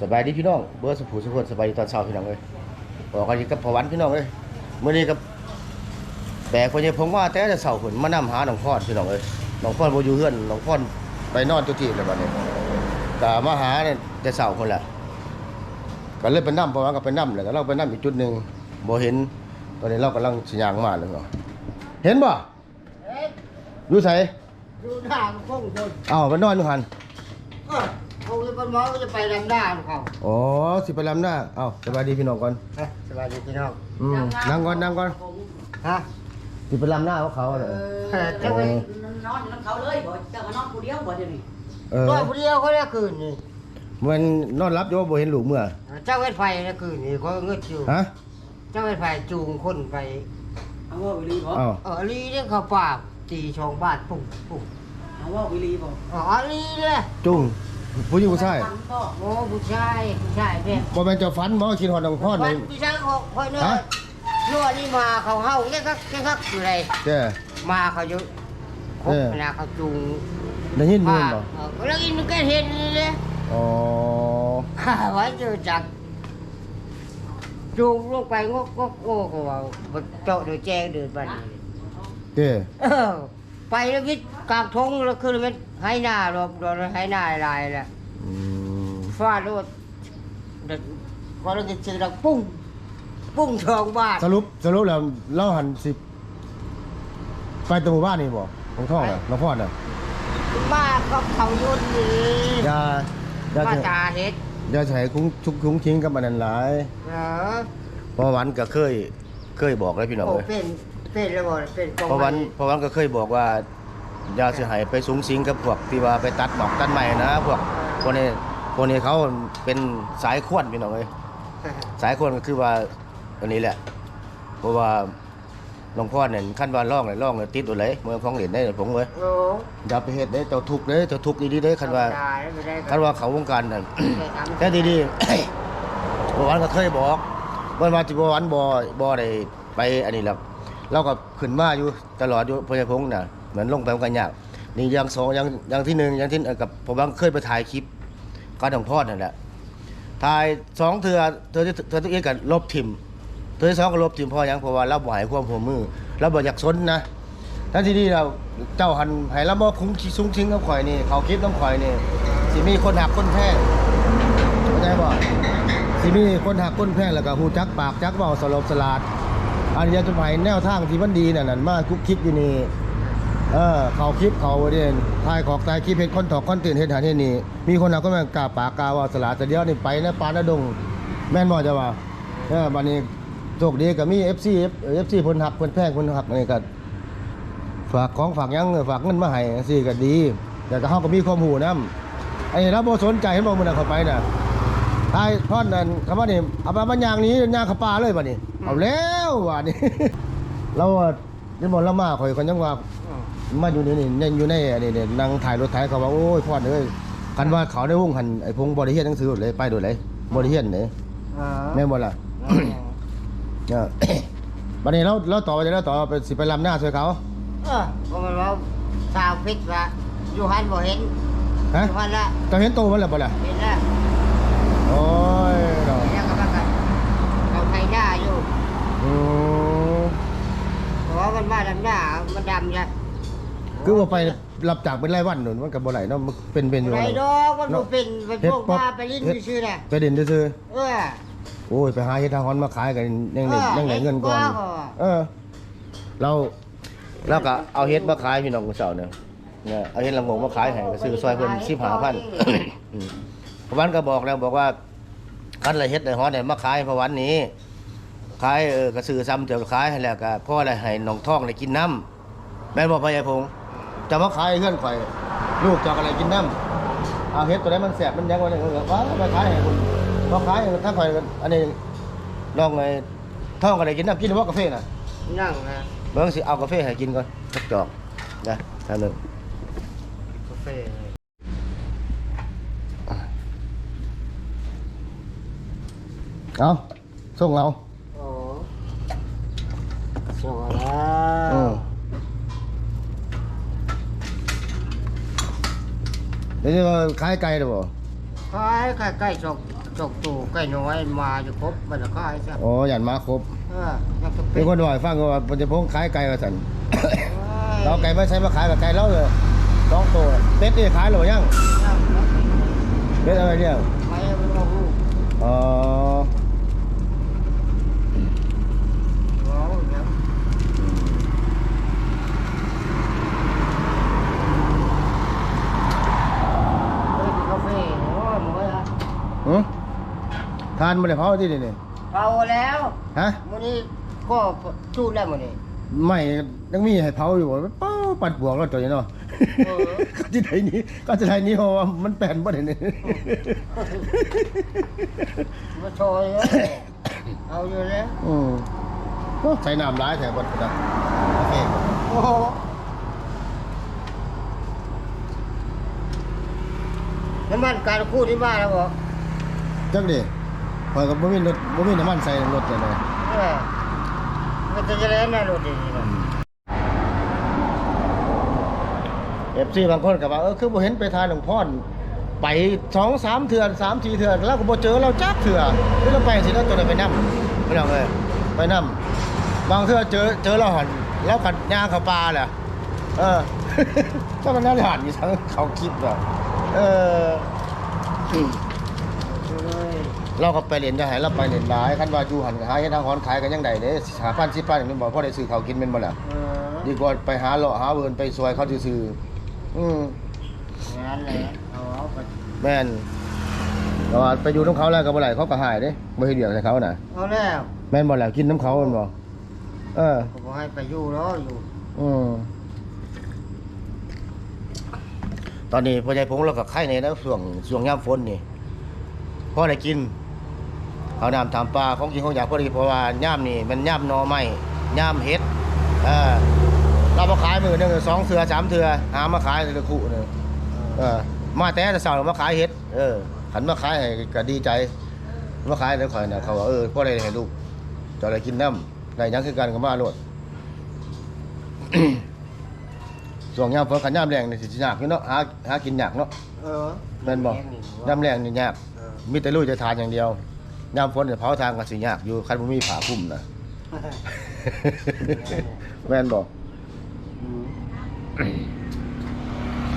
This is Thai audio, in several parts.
สบายดีพี่น้องเบอร์สุภูสุพนสบายดีตอนเช้าพี่น้องเลยบอกกันอีกกับพอวันพี่น้องเลยมื้อนี้กับแบกคนยังพงว่าแต่จะเสาร์ฝนมานำหาหนองพอดพี่น้องเลยหนองพอดบ่อยู่เฮือนหนองพอดไปนอนตัวที่เลยบัดนี้ก็มาหาเนี่ยแต่เสาร์คนแหละก็เลยไปนำเพราะว่าก็ไปนำแหละก็เราไปนำอีกจุดหนึงบ่เห็น ตอนนี้เรากำลังสิย่างมาเลยเนาะเห็นบ่เอ๊ะอยู่ไสดูหน้ามันคงคนอ้าวไปนอนอยู่หั่น เออเขาจะไปมองจะไปดำหน้าของเขาอ๋อสิไปลำหน้าเอ้าสบายดีพี่น้องก่อนเอ๊ะสบายดีพี่น้องอืมนั่งก่อนนั่งก่อนฮะสิไปลำหน้าของเขาเอน่ะอเจ้าไปนอนน้ำเขาเลยบ่เจ้ามานอนผู้เดียวบ่เดี๋ยวนี้เออร้อยผู้เดียวเขาได้คืนนี่มันนอนรับอยู่ว่าบ่เห็นลูกเมื่อเจ้าเวทไฟได้คืนนี่เขาเงือกอยู่ฮะเจ้าเวทไฟจูงคนไป เอาว่าวิลีบ่อ้าวเออลีเนี่ยเขาปราบตีชองบาทปุ๊บปุ๊บเอาว่าวิลีบ่อ๋อลีเนี่ยจุ้ง ผู้หญิงผู้ชายฟันบ่โอ้ผู้ชายผู้ชายเนี่ยบ่แม่นเจ้าฝันบ่คิดฮอดน้องพอดวันี่นผู้ชายเขาคอยเนื้อฮะนวดนี่มาเขาเฮาแค่คักแค่คักอยู่ไรแจ้ มาเขาอยู่ครบเออ เวลาเขาจูงได้ยินอยู่บ่เออแล้วกินก็เห็นนี่เลย อ๋อ ข้าไว้เจอจักจูงลงไปงกงกโอ้ก็ว่าบ่เจาะโดยแจ้งเดินไปนี่เจ้เออ ไปแล้ววิทย์กลางทงแล้วคือมันให้หน้ารอบโดนให้หน้าลายแหละอืมฟาดรถเด็กพอเราจะเจอดังปุ้ง ปุ้งทองบาทสรุปสรุปแล้วเราหันสิไปตรงหมู่บ้านนี่บ่ของท่องน่ะน้องพอดน่ะมาก็เขายุ่นนี่อย่าอย่ามาจะตาเฮ็ดอย่าใช้คุ้งชุกคุ้งคิงกับมันนั่นหลาย เหรอ เพราะวันก็เคย เคยบอกแล้วพี่น้องโอ้เอ้ยเป็น เป็นแล้วบ่เป็นกองเพราะวันไม้เพราะวันก็เคยบอกว่าอย่าสิให้ไปสูงสิงกับพวกที่ว่าไปตัดหมอกตัดไม้นะพวกคนนี้คนนี้เขาเป็นสายขวนพี่น้องเอ้ยสายขวนก็คือว่าอันนี้แหละ เพราะว่าหลวงพ่อเนี่ยขั้นว่าร้องเลยร้องเลยติดตัวเลยเมื่อของเหรียญได้ผมเว้ยโอ้อย่าไปเฮ็ดเด้เจ้าทุกข์เด้เจ้าทุกข์ดีๆเด้คันว่าได้ไม่ได้คันว่าเขาวงการนั่นได้ทำแต่ดีๆบวันก็เคยบอกเมื่อวานที่บวันบ่บ่ได้ไปอันนี้หรอก เราก็ขึ้นมาอยู่ตลอดอยู่พญพงษ์น่ะเหมือนลงไปมันกันยากนี่อย่างสองอย่างอย่างที่หนึ่งอย่างที่เอ่อกับผมว่าเคยไปถ่ายคลิปการถ่องทอนั่นแหละถ่ายสองเทือเทือที่เทือที่เอ็กกับลบทิมเทือที่สองก็ลบทิมพราะหยังเพราะว่าเราบ่ให้ความหัวมือเราบ่อยากสนนะทั้งที่นี่เราเจ้าหันให้เราบ่คุ้งซุ้งชิงกับข่อยนี่เขาคลิปน้ำข่อยนี่สิมีคนหักคนแท้เข้าใจบ่สิมีคนหักคนแพงแล้วก็ฮู้จักปากจักเว้าสลบสลาด อันนี้จะไปแนวทางที่มันดีนั่นน่ะมาคุกคิดอยู่นี่เออเขาคลิปเขาเด่นทายขอกตายคลิปเฮ็ดคนถอกคนตื่นเฮ็ดหาเฮ็ดนี่มีคนหักคนแม่งกาปากกาว้าสลาแต่เดียวนี่ไปนะปานะดง แม่นบ่จะว่าเออบัดนี้โชคดีก็มี FC FC เพิ่นหักเพิ่นแพงเพิ่นหักนี่ก็ฝากของฝากยังฝากเงินมาให้จังซี่ก็ดีแต่ก็เฮาก็มีความรู้นํไอ้เราบ่สนใจเห็นบ่มื้อนั้นเข้าไปน่ะ ตายพอดนั่นคำว่านี่เอาไปมันยางนี้ยางเขับปลาเลยป่ะนี่เอาแล้วว่ะนี่ เราอะนี่บอกเรามาข่อยคนยังว่ามาอยู่นี่นี่เนี่ยอยู่ในอันนี้เนี่ยนั่งถ่ายรถไถเขาว่าโอ้ยพอดเอ้ยคันว่าเขาได้วงหันไอ้พงบริเฮียนหนังสือเลยไปโดดเลยบริเฮียนเนี่ยเออแม่นบ่ล่ะเออบัดนี้เราเราต่อไปแล้วต่อไปสิไปลำหน้าช่วยเขาเออก็มันว่าสาวพิษว่าอยู่หันบ่เห็นฮะอยู่หันละจะเห็นโตมันแล้วบ่ล่ะเห็นแล้ว โอ้ยเนาะแล้วก็มันก็เอาไทยหน้าอยู่อืมเพราะว่ามันมาดำหน้ามันดำจ้ะคือว่าไปรับจากเป็นรายวันนู่นมันก็บ่ไหลเนาะมันเป็นเป็นอยู่ไรเนาะดอกมันบ่เป็นเป็นพวกมาไปลิ้นซื่อๆน่ะไปเด่นซื่อเออๆโอ้ยไปหาเฮ็ดทางฮอนมาขายกันยังได้เออยังได้เงินก่อนเฮ็ดกว่าเออ เราเราก็เอาเฮ็ดมาขายพี่น้องเสาเนี่ยเนี่ยเอาเฮ็ดละงงมาขายให้ก็ซื้อซอยเพิ่น15,000อืมพระวันก็บอกแล้วบอกว่า คันละเฮ็ดได้ฮอดได้มาขายพระวันนี้ขายเออก็ซื้อซ้ำเดี๋ยวขายให้แล้วก็พ่ออะไรให้น้องท้องได้กินน้ำแม่นบ่พ่อใหญ่พงษ์จะมาขายให้เฮือนข่อย ลูกจะเอาอะไรกินน้ำเอาเฮ็ดตัวไหนมันแสบมันยังว่าเนี่ยเออว่าไปขายให้คุณพอขายถ้าข่อยก็อันนี้น้องไอ้ท้องก็ได้กินน้ำกินว่ากาแฟน่ะนั่งนะเบิ่งสิเอากาแฟให้กินก่อนสักจอกนะท่านนึงกาแฟ เอาส่งเราโอ้สวยแล้อืวมเดี๋ยวนี้ก็ขายไก่หรือเปล่าขายใกล้ๆจกจกตู่ใกล้น้อยมาจะครบมันจะค่ายซะอ๋อยันมาครบเออยังจะเป็เป็นนคนบ่อยฟังว่าพญพงขายไก่ว่าซั่น เราไก่มาใช้มาขายกับไก่เราเลยสองตัวเป็ดนี่ขายหรือยังเป็ดอะไรเนี่ยไม่เอาลูกอ๋อ เอาอย่างเฮ้ยกาแฟโอ้ยหมอยอะ หึ ทานมาได้เผาที่นี่นี่เอาแล้วฮะมื้อนี้ก็จูดแล้วมื้อนี้ไม่ยังมีให้เผาอยู่บ่เป้าปัดบวกแล้วตัวนี้เนาะเออก็จะได้นี้ก็จะได้นี้เพราะว่ามันแปลนบ่ได้นี่มาโชยเลยเอาอยู่แล้วอืมโอ้ใส่น้ำร้ายแถวบนนะโอเคโอ้โหน้ำมันการคู่ที่บ้านแล้วบอกจักดิ พอยกับบ่มีรถบ่มีน้ำมันใส่รถเลยนะเออมันจะเล่นนะรถดีๆนะเอฟซีบางคนก็ว่าเออคือบ่เห็นไปทานหลวงพ่อไปสองสามเถื่อนสามสี่เถื่อนแล้วก็บ่เจอเราจักเถื่อคือเราไปสิเราตัวใดไปนำไม่ต้องเลยไปนำบางเถื่อเจอเจอเราหันแล้วกัดย่างเข้าป่าแหละเออก็มันน่าหันอยู่ทั้งเขาคลิปอะเออ เอ้ยเราก็ไปเล่นจะให้เราไปเล่นหลายคันว่าอยู่หันก็หาเฮ็ดทางหอนขายกันยังไดเด้หาพันสิพันอย่างนี้บ่พอได้ซื้อข้าวกินแม่นบ่ล่ะเออดีกว่าไปหาเลาะหาเวินไปซอยเขาซื่อๆอืม งานแหละเอาเอาไปแม่นแต่ว่าไปอยู่น้ำเขาแล้วก็บ่ไหลเขาก็หายเด้บ่เฮ็ดเดียวใส่เขาน่ะเอาแล้วแม่นบ่แล้วกินน้ำเขาแม่นบ่เออ ก็บอกให้ไปอยู่แล้วอยู่อืมตอนนี้พ่อใหญ่พงเราก็ไข่ในแล้วช่วงช่วงยามฝนนี่พอได้กิน ข้าวน้ำตามปลาของกินของอยากพอดีเพราะว่ายามนี่มันยามหนอไม้ยามเฮ็ดเออเรามาขายมือหนึงสองเทื่อสามเทื่อหามาขายเลยคู่หนึงเออมาแต่แต่เช้ามาขายเฮ็ดเออขันมาขายให้ก็ดีใจมาขายแล้วข่อยน่ะเขาว่าเออพ่อได้ให้ลูกเจะได้กินน้ำได้หยังคือกันก็มาโลดส่วงยามฝนกันยามแรงนี่สิยากอยู่เนาะหาหากินยากเนาะเออแม่นบ่ยามแรงนี่ยากเออมีแต่ลุยจะทานอย่างเดียว ยามฝนเนี่ยเผาทางก็สิยากอยู่คันบ่มีผ้าคลุมนะ แม่นบ่อืม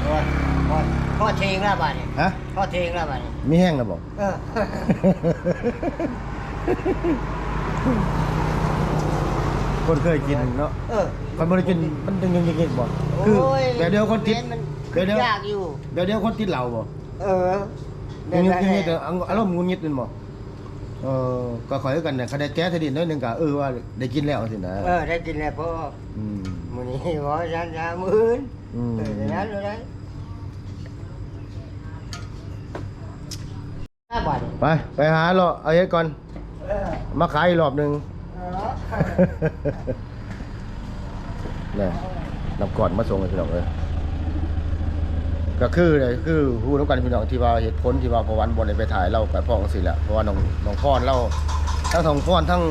โอ้ยโอ้ยพ่อเทงแล้วบ้านนี่ฮะ พ่อเทงแล้วบ้านนี่มีแห้งแล้วบ่ เออคนเคยกินเนาะเออคนบ่ได้กินมันยังยังยังบ่คือโยแบบเดียวคนติดมันแบบเดียวยากอยู่ แบบเดียวคนติดเหล้าบ่เออยังยังยังแต่อารมณ์งุนงิดนั่นบ่ เออก็ขอยกันเนี่ยคันได้แก้ทดินน้อยหนึงก็เออว่าได้กินแล้วสินะเออได้กินแล้วพ่ออืม มื้อนี้บ่ยันยามื้นอืม เอออย่างนั้นเลยได้ห้าบาทนี่ไปไปหาเลาะเอาเฮ็ดก่อน เออมาขายอีกรอบหนึง เออนี่นำก่อนมาส่งให้พี่น้องเอ้ย ก็คือเลยคือฮู้นำกันพี่น้องที่ว่าเหตุผลที่ว่าพอวันบ่ไปถ่ายเราไปพ้องสิแหละเพราะว่าน้องน้องพรเราทั้งสองพรทั้ง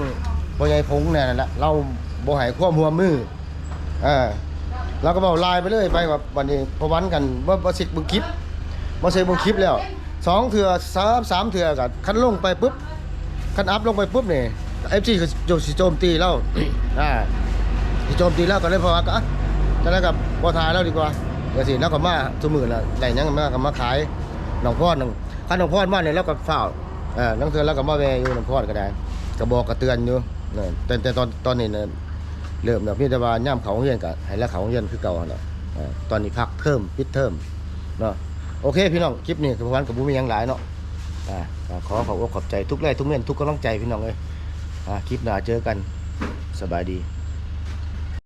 พ่อใหญ่พงเนี่ยนั่นแหละเราบ่ให้ความร่วมืออ่าเราก็เว้าไลน์ไปเลยไปว่าวันนี้พอวันกันบ่บ่สิเบิ่งคลิปบ่สิเบิ่งคลิปแล้วสองเทื่อสามสามเทื่อก็คันลงไปปุ๊บคันอัพลงไปปุ๊บเนี่ FC ก็โจสิโจมตีเราอ่าโจมตีแล้วก็เลยพราะว่าก็อะจะได้กับบ่ทายแล้วดีกว่า เดี๋ยวสิแล้วก็มาสมือละไหลยังมาก็มาขายหนองพอดหนองคันหนองพอดมาเนี่ยแล้วก็ฝ้าวเออนังเทือแล้วก็มาแวอยู่หนองพอดก็ได้ก็บอกก็เตือนอยู่เนี่ยแต่แต่ตอนตอนนี้เนี่ยเริ่มแบบนี้แต่ว่าย่ามเขาโรงเรียนก็ให้แล้วเขาโรงเรียนคือเก่าหั่นและเออตอนนี้พักเทอมปิดเทอมเนาะโอเคพี่น้องคลิปนี้กับวันกับบุมียังหลายเนาะอ่าขอขอบอกขอบใจทุกแรงทุกเม่นทุกกำลังใจพี่น้องเลยอ่าคลิปหน้าเจอกันสบายดี